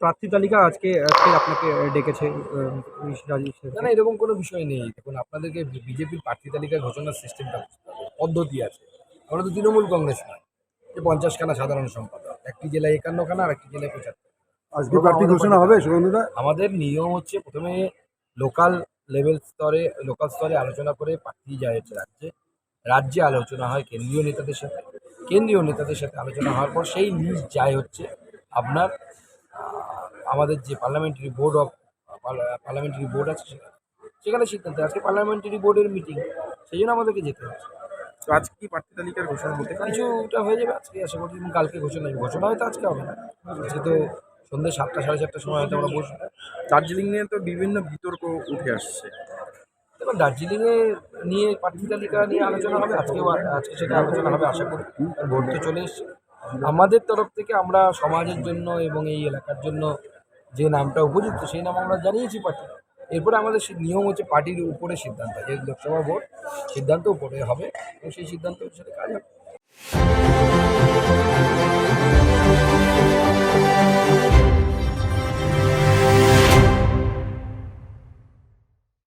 প্রার্থী তালিকা আজকে আজকে আপনাকে ডেকেছে। না এরকম কোনো বিষয় নেই। দেখুন আপনাদেরকে বিজেপির প্রার্থী তালিকা ঘোষণার সিস্টেমটা পদ্ধতি আছে। আমরা তো তৃণমূল কংগ্রেস নয়। যে পঞ্চাশখানা সাধারণ সম্পাদক একটি জেলায় একান্নখানা আর একটি জেলায় পঁচাত্তর। আজকে প্রার্থী ঘোষণা হবে সুগন্ধদা আমাদের নিয়ম হচ্ছে প্রথমে লোকাল লেভেল স্তরে লোকাল স্তরে আলোচনা করে প্রার্থী যায় হচ্ছে রাজ্যে। রাজ্যে আলোচনা হয় কেন্দ্রীয় নেতাদের সাথে। কেন্দ্রীয় নেতাদের সাথে আলোচনা হওয়ার পর সেই লিস্ট যায় হচ্ছে আপনার আমাদের যে parliamentary board of parliamentary board আছে সেখানে। সেখানে সিদ্ধান্ত আজকে পার্লামেন্টারি বোর্ডের মিটিং সেই জন্য আমাদেরকে যেতে হচ্ছে তো আজকে কি প্রার্থী তালিকার ঘোষণা হতে কিছুটা হয়ে যাবে। আজকে আশা করি কালকে ঘোষণা হবে। ঘোষণা হয়তো আজকে হবে না। আজকে তো সন্ধ্যে সাতটা সাড়ে সাতটার সময় হয়তো আমরা বসবো। দার্জিলিং নিয়ে তো বিভিন্ন বিতর্ক উঠে আসছে। এবার দার্জিলিংয়ে নিয়ে প্রার্থী তালিকা নিয়ে আলোচনা হবে। আজকেও আজকে সেটা আলোচনা হবে আশা করি। ভোট তো চলে এসছে। আমাদের তরফ থেকে আমরা সমাজের জন্য এবং এই এলাকার জন্য যে নামটা উপযুক্ত, সেই নাম আমরা জানিয়েছি পার্টি এরপরে আমাদের নিয়ম হচ্ছে পার্টির উপরে সিদ্ধান্ত, যে লোকসভা ভোট সিদ্ধান্ত উপরে হবে এবং সেই সিদ্ধান্ত সাথে কাজ হবে।